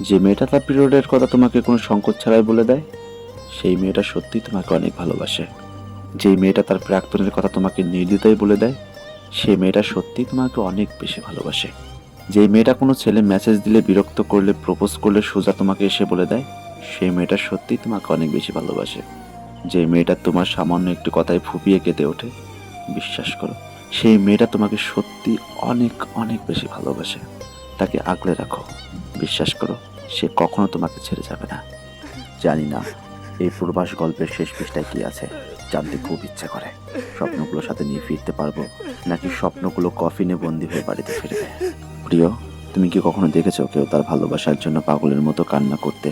যে মেয়েটা তার পিরিয়ডের কথা তোমাকে কোনো সংকোচ ছাড়াই বলে দেয়, সেই মেয়েটা সত্যিই তোমাকে অনেক ভালোবাসে। যেই মেয়েটা তার প্রাক্তনের কথা তোমাকে নির্দ্বিধায় বলে দেয় সেই মেয়েটা সত্যি তোমাকে অনেক বেশি ভালোবাসে। যেই মেয়েটা কোনো ছেলে মেসেজ দিলে, বিরক্ত করলে, প্রপোজ করলে, সোজা তোমাকে এসে বলে দেয়, সেই মেয়েটা সত্যিই তোমাকে অনেক বেশি ভালোবাসে। যে মেয়েটা তোমার সামান্য একটু কথায় ফুপিয়ে কেঁদে ওঠে, বিশ্বাস করো, সেই মেয়েটা তোমাকে সত্যি অনেক অনেক বেশি ভালোবাসে। তাকে আগলে রাখো। বিশ্বাস করো, সে কখনো তোমাকে ছেড়ে যাবে না। জানি না, এই পূর্বাস গল্পের শেষ পৃষ্ঠায় কি আছে। জানতে খুব ইচ্ছে করে। স্বপ্নগুলোর সাথে নিয়ে ফিরতে পারব, নাকি স্বপ্নগুলো কফিনে বন্দি হয়ে বাড়িতে ফিরবে? প্রিয়, তুমি কি কখনো দেখেছ কেউ তার ভালোবাসার জন্য পাগলের মতো কান্না করতে?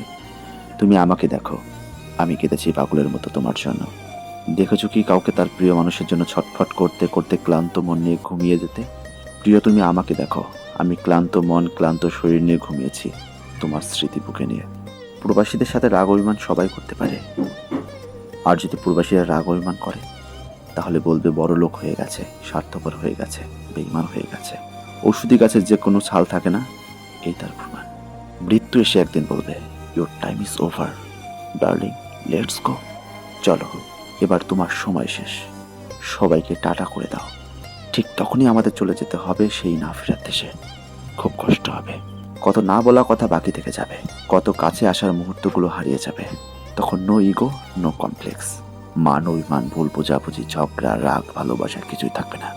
তুমি আমাকে দেখো, আমি কেঁদেছি পাগলের মতো তোমার জন্য। দেখেছ কি কাউকে তার প্রিয় মানুষের জন্য ছটফট করতে করতে ক্লান্ত মন নিয়ে ঘুমিয়ে যেতে? প্রিয়, তুমি আমাকে দেখো আমি ক্লান্ত মন, ক্লান্ত শরীর নিয়ে ঘুমিয়েছি তোমার স্মৃতি বুকে নিয়ে। প্রবাসীদের সাথে রাগ অভিমান সবাই করতে পারে। আর যদি প্রবাসীরা রাগ অভিমান করে, তাহলে বলবে বড় লোক হয়ে গেছে, স্বার্থপর হয়ে গেছে বেইমান হয়ে গেছে। ওষুধি গাছের যে কোনো ছাল থাকে না, এই তার প্রমাণ। মৃত্যু এসে একদিন বলবে your time is over darling let's go চলো, এবার তোমার সময় শেষ। সবাইকে টাটা করে দাও। ঠিক তখনই আমাদের চলে যেতে হবে সেই না ফেরার দেশে। খুব কষ্ট হবে। কত না বলা কথা বাকি থেকে যাবে। কত কাছে আসার মুহূর্তগুলো হারিয়ে যাবে। তখন নো ইগো নো কমপ্লেক্স মান অভিমান ভুল বোঝাবুঝি, ঝগড়া, রাগ, ভালোবাসা কিছুই থাকবে না।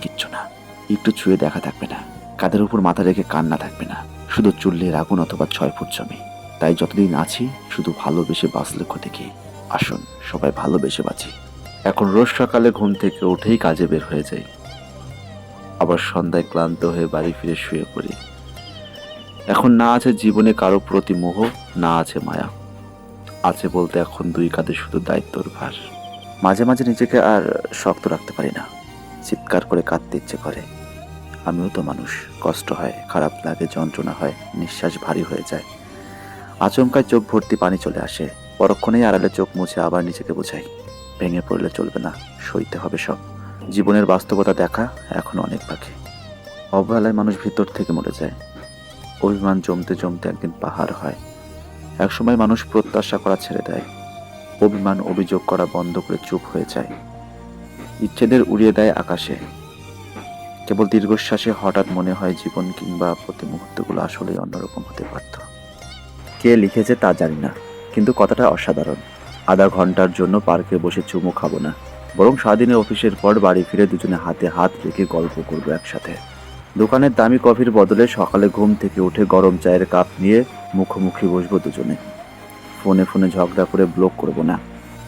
কিচ্ছু না। একটু ছুঁয়ে দেখা থাকবে না। কাদের উপর মাথা রেখে কান্না থাকবে না। শুধু চুল্লের আগুন অথবা ছয় ফুট জমি। তাই যতদিন আছি, শুধু ভালোবেসে বাঁচলে ক্ষতি কি? আসুন, সবাই ভালোবেসে বাঁচি। এখন রোজ সকালে ঘুম থেকে উঠেই কাজে বের হয়ে যাই। আবার সন্ধ্যায় ক্লান্ত হয়ে বাড়ি ফিরে শুয়ে পড়ি। এখন না আছে জীবনে কারও প্রতি মোহ, না আছে মায়া। আছে বলতে এখন দুই কাঁধে শুধু দায়িত্বর ভার। মাঝে মাঝে নিজেকে আর শক্ত রাখতে পারি না। চিৎকার করে কাঁদতে ইচ্ছে করে। আমিও তো মানুষ। কষ্ট হয়, খারাপ লাগে, যন্ত্রণা হয়, নিঃশ্বাস ভারী হয়ে যায়। আচমকায় চোখ ভর্তি পানি চলে আসে। পরক্ষণেই আড়ালে চোখ মুছে আবার নিজেকে বোঝাই। ভেঙে পড়লে চলবে না। সইতে হবে সব। জীবনের বাস্তবতা দেখা এখন অনেক বাকি। অবহেলায় মানুষ ভিতর থেকে মরে যায়। অভিমান জমতে জমতে একদিন পাহাড় হয়। একসময় মানুষ প্রত্যাশা করা ছেড়ে দেয়। অভিমান, অভিযোগ করা বন্ধ করে চুপ হয়ে যায়। ইচ্ছেদের উড়িয়ে দেয় আকাশে। কেবল দীর্ঘশ্বাসে হঠাৎ মনে হয় জীবন কিংবা প্রতি মুহূর্তগুলো আসলেই অন্যরকম হতে পারত। কে লিখেছে তা জানি না, কিন্তু কথাটা অসাধারণ। আধা ঘণ্টার জন্য পার্কে বসে চুমু খাব না। বরং সারাদিনে অফিসের পর বাড়ি ফিরে দুজনে হাতে হাত রেখে গল্প করব একসাথে। দোকানের দামি কফির বদলে সকালে ঘুম থেকে উঠে গরম চায়ের কাপ নিয়ে মুখোমুখি বসবো দুজনে। ফোনে ফোনে ঝগড়া করে ব্লক করব না।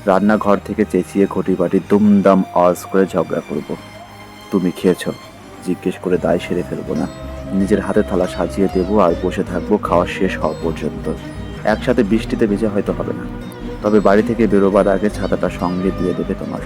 রান্নাঘর থেকে চেঁচিয়ে ঘটি বাটি দুমদাম আওয়াজ করে ঝগড়া করব। তুমি খেয়েছো? জিজ্ঞেস করে দায় সেরে ফেলব না। নিজের হাতে থালা সাজিয়ে দেবো আর বসে থাকব খাওয়া শেষ হওয়া পর্যন্ত। একসাথে বৃষ্টিতে ভেজা হয়তো হবে না। তবে বাড়ি থেকে বেরোবার আগে ছাতাটা সঙ্গে দিয়ে দেবে তোমার।